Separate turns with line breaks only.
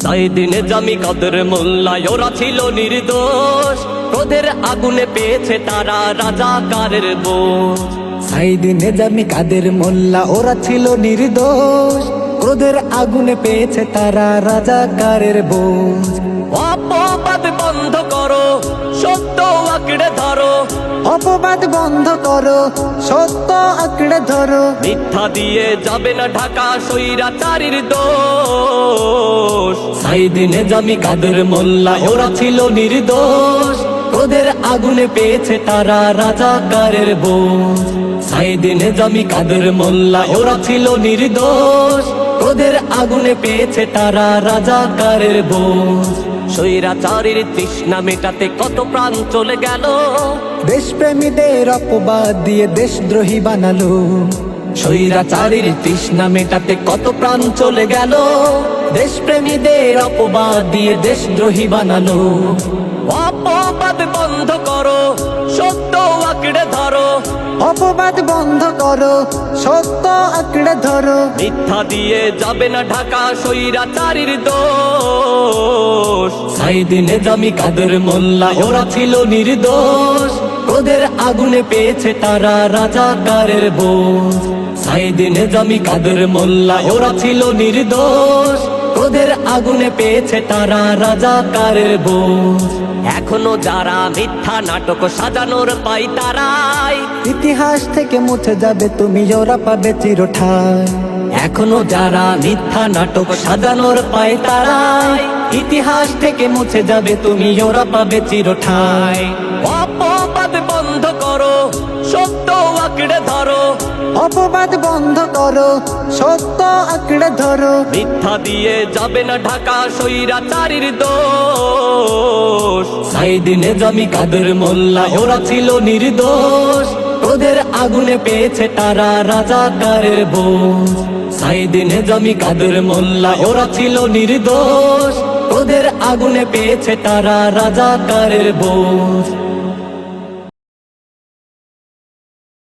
সাইদিনে জামি কাদের মোল্লায় ওরা ছিল নির্দোষ। ক্রোধের আগুনে পেয়েছে তারা রাজাকারের বোঝ।
সাইদিন জামি কাদের মোল্লা ওরা ছিল নির্দোষ। ক্রোধের আগুনে পেয়েছে তারা রাজাকারের বোঝ।
অপবাদ বন্ধ করো, সত্য আঁকড়ে ধরো। মিথ্যা দিয়ে যাবে না ঢাকা সৈরাচারীর দোষ। সাইদিনে জামি কাদের মোল্লা, ওরা ছিল নির্দোষ। ওদের আগুনে পেয়েছে তারা রাজাকারের বোঝ। সাইদিনে জামি কাদের মোল্লা, ওরা ছিল নির্দোষ। ওদের আগুনে পেয়েছে তারা রাজা রাজাকারের বোঝ। সৈরাচারীর তৃষ্ণা মেটাতে কত প্রাণ চলে গেল।
দেশপ্রেমীদের অপবাদ দিয়ে দেশদ্রোহী বানালো।
স্বৈরাচারীর তৃষ্ণা মেটাতে কত প্রাণ চলে গেল। দেশপ্রেমীদের অপবাদ দিয়ে দেশদ্রোহী বানানো অপবাদ বন্ধ করো সত্য
অপবাদ বন্ধ করো, সত্য আঁকড়ে ধরো।
মিথ্যা দিয়ে যাবে না ঢাকা সৈরাচারীর দোষ। সাইদিনে জামি কাদের মোল্লা, ওরা ছিল নির্দোষ। ওদের আগুনে পেয়েছে তারা রাজাকারের বোঝ। সাইদিনে জামি কাদের মোল্লা, ওরা ছিল নির্দোষ। আগুনে পেয়েছে তারা রাজাকারের বোঝ এখনও যারা মিথ্যা নাটক সাজানোর পাই তারাই।
ইতিহাস থেকে মুছে যাবে তুমি ওরা পাবে চিরঠায়
এখনও যারা মিথ্যা নাটক সাজানোর পায় তারাই। ইতিহাস থেকে মুছে যাবে তুমি ওরা পাবে চিরঠায় অপবাদ বন্ধ করো সত্য আঁকড়ে ধরো।
অপবাদ বন্ধ করো সত্য আঁকড়ে ধরো।
মিথ্যা দিয়ে যাবে না ঢাকা সৈরাচারীর দোষ। সাইদিনে জমি কাদের মোল্লা, ওরা ছিল নির্দোষ। ওদের আগুনে পেয়েছে তারা রাজাকারের বোঝ। সাইদিনে জামি কাদের মোল্লা, ওরা ছিল নির্দোষ। ওদের আগুনে পেয়েছে তারা রাজাকারের বোঝ।